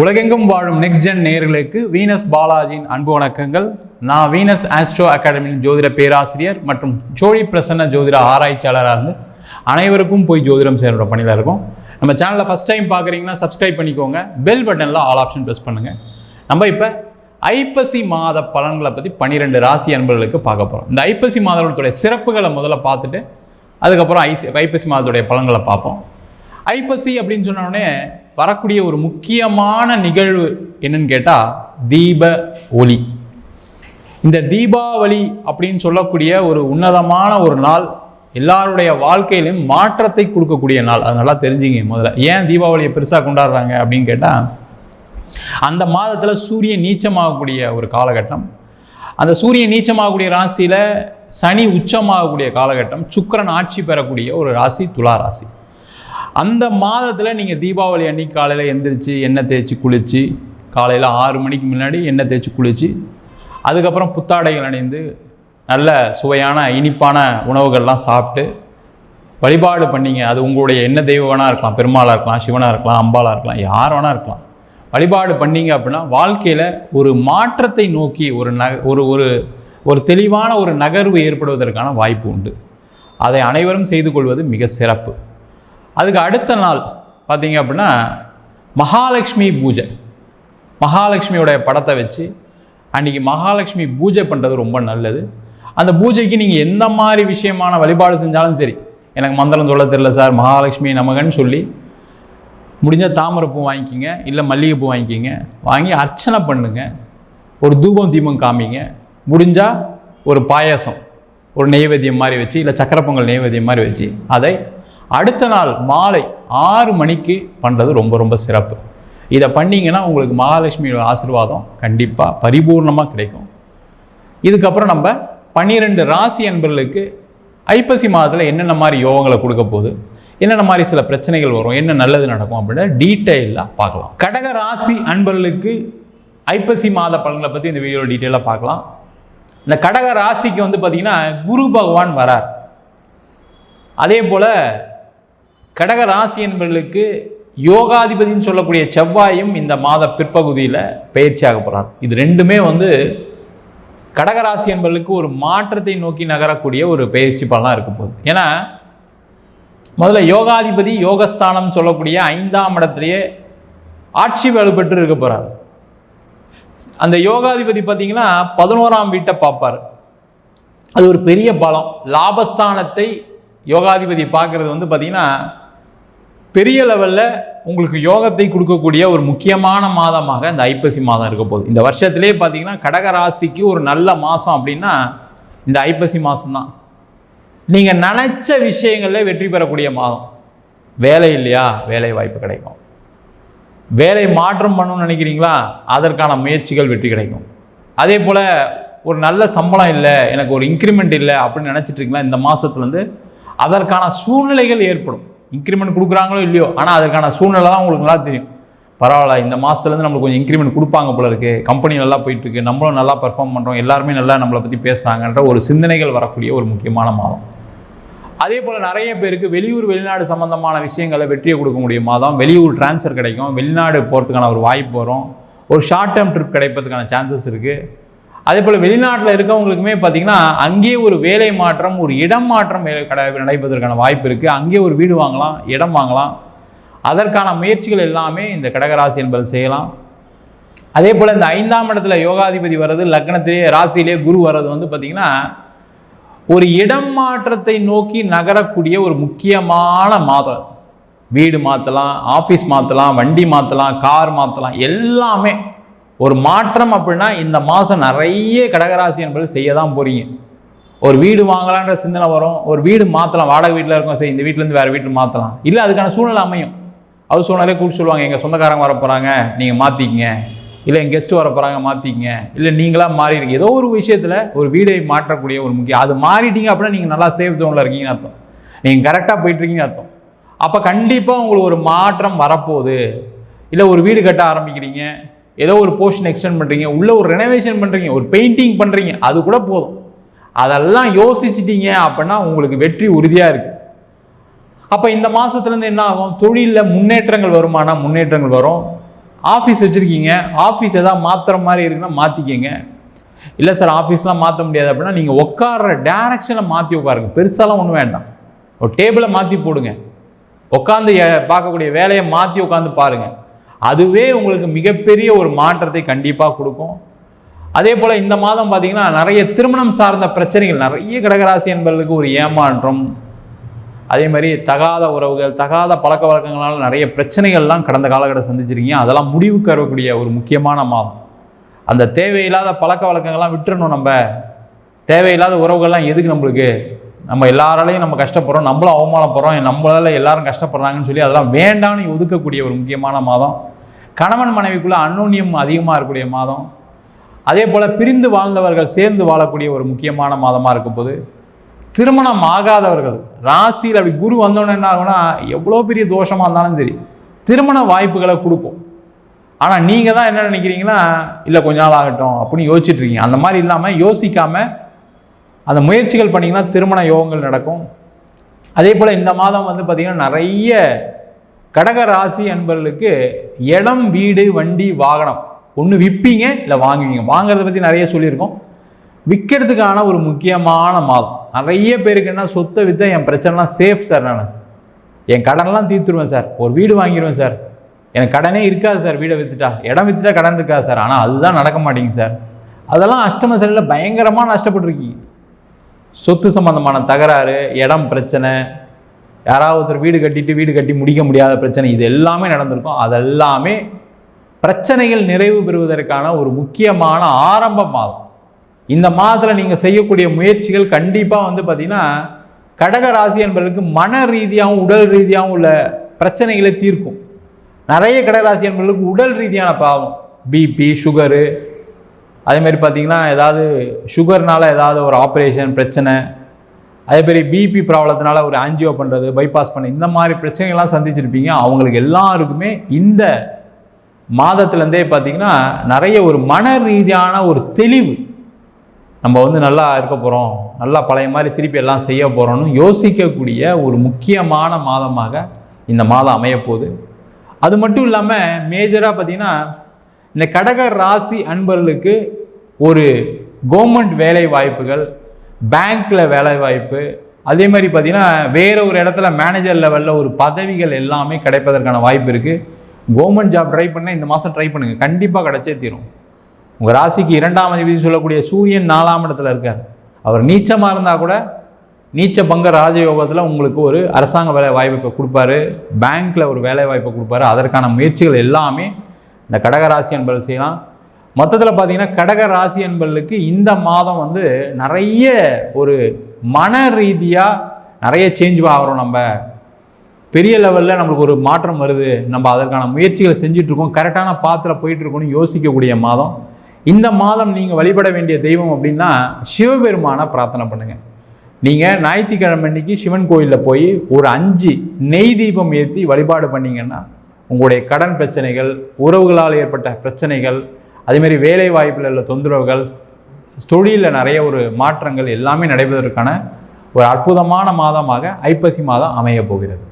உலகெங்கும் வாழும் next gen நேர்களுக்கு வீனஸ் பாலாஜியின் அன்பு வணக்கங்கள். நான் வீனஸ் ஆஸ்ட்ரோ அகாடமியின் ஜோதிட பேராசிரியர் மற்றும் ஜோடி பிரசன்ன ஜோதிட ஆராய்ச்சியாளராக இருந்து அனைவருக்கும் போய் ஜோதிடம் சேர்ற பணியில் இருக்கும். நம்ம சேனலில் ஃபஸ்ட் டைம் பார்க்குறீங்கன்னா சப்ஸ்கிரைப் பண்ணிக்கோங்க. பெல் பட்டனில் ஆல் ஆப்ஷன் ப்ரெஸ் பண்ணுங்கள் நம்ம இப்போ ஐப்பசி மாத பலன்களை பற்றி பன்னிரெண்டு ராசி அன்பர்களுக்கு பார்க்க போகிறோம் இந்த ஐப்பசி மாதத்துடைய சிறப்புகளை முதல்ல பார்த்துட்டு அதுக்கப்புறம் ஐசி ஐப்பசி மாதத்துடைய பலன்களை பார்ப்போம். ஐப்பசி அப்படின்னு சொன்னோடனே வரக்கூடிய ஒரு முக்கியமான நிகழ்வு என்னன்னு கேட்டால் தீப ஒளி இந்த தீபாவளி அப்படின்னு சொல்லக்கூடிய ஒரு உன்னதமான ஒரு நாள் எல்லாருடைய வாழ்க்கையிலும் மாற்றத்தை கொடுக்கக்கூடிய நாள். அது நல்லா தெரிஞ்சுங்க முதல்ல. ஏன் தீபாவளியை பெருசாக கொண்டாடுறாங்க அப்படின்னு கேட்டால் அந்த மாதத்தில் சூரியன் நீச்சமாகக்கூடிய ஒரு காலகட்டம். அந்த சூரியன் நீச்சமாகக்கூடிய ராசியில் சனி உச்சமாகக்கூடிய காலகட்டம். சுக்கிரன் ஆட்சி பெறக்கூடிய ஒரு ராசி துலா ராசி. அந்த மாதத்தில் நீங்கள் தீபாவளி அன்னைக்கு காலையில் எந்திரிச்சு எண்ணெய் தேய்ச்சி குளித்து காலையில் ஆறு மணிக்கு முன்னாடி எண்ணெய் தேய்ச்சி குளித்து அதுக்கப்புறம் புத்தாடைகள் அணிந்து நல்ல சுவையான இனிப்பான உணவுகள்லாம் சாப்பிட்டு வழிபாடு பண்ணிங்க. அது உங்களுடைய என்ன தெய்வம் இருக்கலாம். பெருமாளாக இருக்கலாம் சிவனாக இருக்கலாம் அம்பாளாக இருக்கலாம் யார் வேணால் இருக்கலாம். வழிபாடு பண்ணீங்க அப்படின்னா வாழ்க்கையில் ஒரு மாற்றத்தை நோக்கி ஒரு ந ஒரு ஒரு ஒரு தெளிவான ஒரு நகர்வு ஏற்படுவதற்கான வாய்ப்பு உண்டு. அதை அனைவரும் செய்து கொள்வது மிக சிறப்பு. அதுக்கு அடுத்த நாள் பார்த்தீங்க அப்படின்னா மகாலட்சுமி பூஜை. மகாலட்சுமியோடைய படத்தை வச்சு அன்றைக்கி மகாலட்சுமி பூஜை பண்ணுறது ரொம்ப நல்லது. அந்த பூஜைக்கு நீங்கள் எந்த மாதிரி விஷயமான வழிபாடு செஞ்சாலும் சரி எனக்கு மந்திரம் சொல்ல தெரில சார் மகாலட்சுமி நமகன்னு சொல்லி முடிஞ்சால் தாமரைப்பூ வாங்கிக்கிங்க இல்லை மல்லிகைப்பூ வாங்கிக்கிங்க வாங்கி அர்ச்சனை பண்ணுங்க ஒரு தூபம் தீபம் காமிங்க முடிஞ்சால் ஒரு பாயாசம் ஒரு நெய்வேத்தியம் மாதிரி வச்சு இல்லை சக்கரை பொங்கல் நெய்வேத்தியம் மாதிரி வச்சு அதை அடுத்த நாள் மாலை ஆறு மணிக்கு பண்ணுறது ரொம்ப ரொம்ப சிறப்பு. இதை பண்ணீங்கன்னா உங்களுக்கு மகாலட்சுமியோட ஆசீர்வாதம் கண்டிப்பாக பரிபூர்ணமாக கிடைக்கும். இதுக்கப்புறம் நம்ம பன்னிரெண்டு ராசி அன்பர்களுக்கு ஐப்பசி மாதத்தில் என்னென்ன மாதிரி யோகங்களை கொடுக்க போகுது என்னென்ன மாதிரி சில பிரச்சனைகள் வரும் என்ன நல்லது நடக்கும் அப்படின்னு டீட்டெயிலாக பார்க்கலாம். கடக ராசி அன்பர்களுக்கு ஐப்பசி மாத பலன்களை பற்றி இந்த வீடியோவில் டீட்டெயிலாக பார்க்கலாம். இந்த கடக ராசிக்கு வந்து பார்த்திங்கன்னா குரு பகவான் வரார். அதே போல் கடக ராசி என்பவர்களுக்கு யோகாதிபதின்னு சொல்லக்கூடிய செவ்வாயும் இந்த மாத பிற்பகுதியில் பயிற்சியாக போகிறார் இது ரெண்டுமே வந்து கடகராசி என்பவர்களுக்கு ஒரு மாற்றத்தை நோக்கி நகரக்கூடிய ஒரு பயிற்சி பலனாக இருக்க போகுது. ஏன்னா முதல்ல யோகாதிபதி யோகஸ்தானம் சொல்லக்கூடிய ஐந்தாம் இடத்துலையே ஆட்சி வலுப்பெற்று இருக்க போகிறார் அந்த யோகாதிபதி பார்த்தீங்கன்னா பதினோராம் வீட்டை பார்ப்பார். அது ஒரு பெரிய பலம். லாபஸ்தானத்தை யோகாதிபதி பார்க்குறது வந்து பார்த்திங்கன்னா பெரிய லெவலில் உங்களுக்கு யோகத்தை கொடுக்கக்கூடிய ஒரு முக்கியமான மாதமாக இந்த ஐப்பசி மாதம் இருக்க போகுது. இந்த வருஷத்துலேயே பார்த்தீங்கன்னா கடக ராசிக்கு ஒரு நல்ல மாதம் அப்படின்னா இந்த ஐப்பசி மாதம்தான் நீங்கள் நினச்ச விஷயங்களில் வெற்றி பெறக்கூடிய மாதம். வேலை இல்லையா? வேலை வாய்ப்பு கிடைக்கும். வேலை மாற்றம் பண்ணணும்னு நினைக்கிறீங்களா? அதற்கான முயற்சிகள் வெற்றி கிடைக்கும். அதே போல் ஒரு நல்ல சம்பளம் இல்லை எனக்கு ஒரு இன்க்ரிமெண்ட் இல்லை அப்படின்னு நினச்சிட்ருக்கீங்களா இந்த மாதத்துலேருந்து அதற்கான சூழ்நிலைகள் ஏற்படும். இன்க்ரிமெண்ட் கொடுக்குறாங்களோ இல்லையோ ஆனால் அதற்கான சூழ்நிலை தான் உங்களுக்கு நல்லா தெரியும். பரவாயில்ல இந்த மாதத்துலேருந்து நம்மளுக்கு கொஞ்சம் இன்க்ரிமெண்ட் கொடுப்பாங்க போல இருக்குது கம்பெனி நல்லா போயிட்டுருக்கு. நம்மளும் நல்லா பர்ஃபார்ம் பண்ணுறோம் எல்லாருமே நல்லா நம்மளை பற்றி பேசுகிறாங்கன்ற ஒரு சிந்தனைகள் வரக்கூடிய ஒரு முக்கியமான மாதம். அதே போல் நிறைய பேருக்கு வெளியூர் வெளிநாடு சம்மந்தமான விஷயங்களை வெற்றியை கொடுக்க முடியும். மாதம் வெளியூர் ட்ரான்ஸ்ஃபர் கிடைக்கும். வெளிநாடு போகிறதுக்கான ஒரு வாய்ப்பு வரும். ஒரு ஷார்ட் டேர்ம் ட்ரிப் கிடைப்பதுக்கான சான்சஸ் இருக்குது அதே போல் வெளிநாட்டில் இருக்கவங்களுக்குமே பார்த்தீங்கன்னா அங்கேயே ஒரு வேலை மாற்றம் ஒரு இடம் மாற்றம் கடை நடைபெறுவதற்கான வாய்ப்பு இருக்குது அங்கேயே ஒரு வீடு வாங்கலாம் இடம் வாங்கலாம். அதற்கான முயற்சிகள் எல்லாமே இந்த கடகராசி என்பது செய்யலாம். அதே போல் இந்த ஐந்தாம் இடத்துல யோகாதிபதி வர்றது லக்னத்திலே ராசியிலே குரு வர்றது வந்து பார்த்திங்கன்னா ஒரு இடம் மாற்றத்தை நோக்கி நகரக்கூடிய ஒரு முக்கியமான மாதம். வீடு மாற்றலாம் ஆஃபீஸ் மாற்றலாம் வண்டி மாற்றலாம் கார் மாற்றலாம் எல்லாமே ஒரு மாற்றம் அப்படின்னா இந்த மாதம் நிறைய கடகராசி என்பது செய்ய தான் போகிறீங்க ஒரு வீடு வாங்கலான்ற சிந்தனை வரும். ஒரு வீடு மாற்றலாம் வாடகை வீட்டில் இருக்கும். சரி இந்த வீட்டிலேருந்து வேறு வீட்டில் மாற்றலாம் இல்லை அதுக்கான சூழ்நிலை அமையும். அது சூழ்நிலையே கூப்பிட்டு சொல்லுவாங்க எங்கள் சொந்தக்காரங்க வர போகிறாங்க நீங்கள் மாற்றிக்கிங்க இல்லை என் கெஸ்ட்டு வர போகிறாங்க மாற்றிக்கிங்க இல்லை நீங்களாக மாறிடுங்க ஏதோ ஒரு விஷயத்தில் ஒரு வீடை மாற்றக்கூடிய ஒரு முக்கியம் அது மாறிட்டீங்க அப்படின்னா நீங்கள் நல்லா சேஃப் ஜோனில் இருக்கீங்கன்னு அர்த்தம். நீங்கள் கரெக்டாக போயிட்டுருக்கீங்கன்னு அர்த்தம். அப்போ கண்டிப்பாக உங்களுக்கு ஒரு மாற்றம் வரப்போகுது. இல்லை ஒரு வீடு கட்ட ஆரம்பிக்கிறீங்க. ஏதோ ஒரு போர்ஷன் எக்ஸ்டெண்ட் பண்ணுறீங்க உள்ளே ஒரு ரெனோவேஷன் பண்ணுறீங்க ஒரு பெயிண்டிங் பண்ணுறீங்க அது கூட போதும். அதெல்லாம் யோசிச்சிட்டிங்க அப்படின்னா உங்களுக்கு வெற்றி உறுதியாக இருக்குது அப்போ இந்த மாதத்துலேருந்து என்ன ஆகும்? தொழிலில் முன்னேற்றங்கள் வருமானா முன்னேற்றங்கள் வரும். ஆஃபீஸ் வச்சுருக்கீங்க ஆஃபீஸ் எதாவது மாற்றுற மாதிரி இருக்குன்னா மாற்றிக்கங்க இல்லை சார் ஆஃபீஸ்லாம் மாற்ற முடியாது அப்படின்னா நீங்கள் உட்கார்ற டேரக்ஷனை மாற்றி உட்காருங்க. பெருசாலாம் ஒன்றும் வேண்டாம். ஒரு டேபிளை மாற்றி போடுங்க. உட்காந்து பார்க்கக்கூடிய வேலையை மாற்றி உட்காந்து பாருங்கள் அதுவே உங்களுக்கு மிகப்பெரிய ஒரு மாற்றத்தை கண்டிப்பாக கொடுக்கும். அதே போல் இந்த மாதம் பார்த்தீங்கன்னா நிறைய திருமணம் சார்ந்த பிரச்சனைகள் நிறைய கடகராசி என்பவர்களுக்கு ஒரு ஏமாற்றம். அதே மாதிரி தகாத உறவுகள் தகாத பழக்க வழக்கங்களால் நிறைய பிரச்சனைகள்லாம் கடந்த காலகட்டம் சந்திச்சிருக்கீங்க. அதெல்லாம் முடிவுக்கு வரக்கூடிய ஒரு முக்கியமான மாதம். அந்த தேவையில்லாத பழக்க வழக்கங்கள்லாம் விட்டுறணும் நம்ம. தேவையில்லாத உறவுகள்லாம் எதுக்கு நம்மளுக்கு? நம்ம எல்லாராலையும் நம்ம கஷ்டப்படுறோம் நம்மளும் அவமானப்படுறோம் நம்மளால எல்லாரும் கஷ்டப்படுறாங்கன்னு சொல்லி அதெல்லாம் வேண்டாம்னு ஒதுக்கக்கூடிய ஒரு முக்கியமான மாதம். கணவன் மனைவிக்குள்ள அன்னோன்யம் அதிகமாக இருக்கக்கூடிய மாதம். அதே போல் பிரிந்து வாழ்ந்தவர்கள் சேர்ந்து வாழக்கூடிய ஒரு முக்கியமான மாதமாக இருக்கும் போது திருமணம் ஆகாதவர்கள் ராசியில் அப்படி குரு வந்தோடனே என்ன ஆகும்னா எவ்வளோ பெரிய தோஷமாக இருந்தாலும் சரி திருமண வாய்ப்புகளை கொடுக்கும் ஆனால் நீங்கள் தான் என்ன நினைக்கிறீங்கன்னா இல்லை கொஞ்ச நாள் ஆகட்டும் அப்படின்னு யோசிச்சுட்டு இருக்கீங்க. அந்த மாதிரி இல்லாமல் யோசிக்காமல் அந்த முயற்சிகள் பண்ணிங்கன்னா திருமண யோகங்கள் நடக்கும். அதே போல் இந்த மாதம் வந்து பார்த்திங்கன்னா நிறைய கடக ராசி அன்பர்களுக்கு இடம் வீடு வண்டி வாகனம் ஒன்று விற்பீங்க இல்லை வாங்குவீங்க. வாங்குறத பற்றி நிறைய சொல்லியிருக்கோம். விற்கிறதுக்கான ஒரு முக்கியமான மாதம். நிறைய பேருக்கு என்ன சொத்தை விற்ற என் பிரச்சனைலாம் சேஃப் சார் நான். என் கடன்லாம் தீர்த்துருவேன் சார் ஒரு வீடு வாங்கிடுவேன் சார் எனக்கு கடனே இருக்காது சார் வீடை விற்றுட்டா இடம் விற்றுட்டா கடன் இருக்காது சார் ஆனால் அதுதான் நடக்க மாட்டேங்குது சார் அதெல்லாம் அஷ்டம சரியில் பயங்கரமாக நஷ்டப்பட்டுருக்கீங்க. சொத்து சம்மந்தமான தகராறு இடம் பிரச்சனை யாராவது ஒருத்தர் வீடு கட்டிட்டு வீடு கட்டி முடிக்க முடியாத பிரச்சனை இது எல்லாமே நடந்திருக்கும். அதெல்லாமே பிரச்சனைகள் நிறைவு பெறுவதற்கான ஒரு முக்கியமான ஆரம்ப மாதம். இந்த மாதத்தில் நீங்கள் செய்யக்கூடிய முயற்சிகள் கண்டிப்பாக வந்து பார்த்திங்கன்னா கடக ராசி என்பதற்கு மன ரீதியாகவும் உடல் ரீதியாகவும் உள்ள பிரச்சனைகளை தீர்க்கும். நிறைய கடகராசி என்பதற்கு உடல் ரீதியான பாவம். பிபி சுகரு அதேமாரி பார்த்திங்கன்னா பார்த்தீங்கன்னா ஏதாவது சுகர்னால் ஏதாவது ஒரு ஆப்ரேஷன் பிரச்சனை அதே மாதிரி பிபி ப்ராப்ளத்தினால ஒரு ஆன்ஜியோ பண்ணுறது பைபாஸ் பண்ண இந்த மாதிரி பிரச்சனைகள்லாம் சந்திச்சிருப்பீங்க. அவங்களுக்கு எல்லாருக்குமே இந்த மாதத்துலேருந்தே பார்த்தீங்கன்னா நிறைய ஒரு மன ரீதியான ஒரு தெளிவு நம்ம வந்து நல்லா இருக்க போகிறோம் நல்லா பழைய மாதிரி திருப்பி எல்லாம் செய்ய போகிறோம்னு யோசிக்கக்கூடிய ஒரு முக்கியமான மாதமாக இந்த மாதம் அமையப்போகுது. அது மட்டும் இல்லாமல் மேஜராக பார்த்தீங்கன்னா இந்த கடக ராசி அன்பர்களுக்கு ஒரு கவர்மெண்ட் வேலை வாய்ப்புகள் பேங்க்கில் வேலை வாய்ப்பு அதே மாதிரி பார்த்தீங்கன்னா வேறு ஒரு இடத்துல மேனேஜர் லெவலில் ஒரு பதவிகள் எல்லாமே கிடைப்பதற்கான வாய்ப்பு இருக்குது கவர்மெண்ட் ஜாப் ட்ரை பண்ணால் இந்த மாதம் ட்ரை பண்ணுங்கள் கண்டிப்பாக கிடச்சே தீரும். உங்கள் ராசிக்கு இரண்டாம் அதிபதி சொல்லக்கூடிய சூரியன் நாலாம் இடத்துல இருக்கார். அவர் நீச்சமாக இருந்தால் கூட நீச்ச பங்க ராஜயோகத்தில் உங்களுக்கு ஒரு அரசாங்க வேலை வாய்ப்பை கொடுப்பாரு. பேங்க்கில் ஒரு வேலை வாய்ப்பை கொடுப்பாரு. அதற்கான முயற்சிகள் எல்லாமே இந்த கடகராசி என்பது செய்யலாம். மொத்தத்தில் பார்த்தீங்கன்னா கடக ராசி இந்த மாதம் வந்து நிறைய ஒரு மன ரீதியாக நிறைய சேஞ்ச் ஆகிறோம் நம்ம. பெரிய லெவலில் நம்மளுக்கு ஒரு மாற்றம் வருது. நம்ம அதற்கான முயற்சிகளை செஞ்சிட்ருக்கோம் கரெக்டான பாத்தில் போயிட்டுருக்கோன்னு யோசிக்கக்கூடிய மாதம். இந்த மாதம் நீங்கள் வழிபட வேண்டிய தெய்வம் அப்படின்னா சிவபெருமானை பிரார்த்தனை பண்ணுங்கள் நீங்கள் ஞாயிற்றுக்கிழமை அன்னைக்கு சிவன் கோயிலில் போய் ஒரு அஞ்சு நெய் தீபம் ஏற்றி வழிபாடு பண்ணிங்கன்னா உங்களுடைய கடன் பிரச்சனைகள் உறவுகளால் ஏற்பட்ட பிரச்சனைகள் அதேமாரி வேலை வாய்ப்பில் உள்ள தொந்தரவுகள் தொழிலில் நிறைய ஒரு மாற்றங்கள் எல்லாமே நடைபெறுவதற்கான ஒரு அற்புதமான மாதமாக ஐப்பசி மாதம் அமைய போகிறது.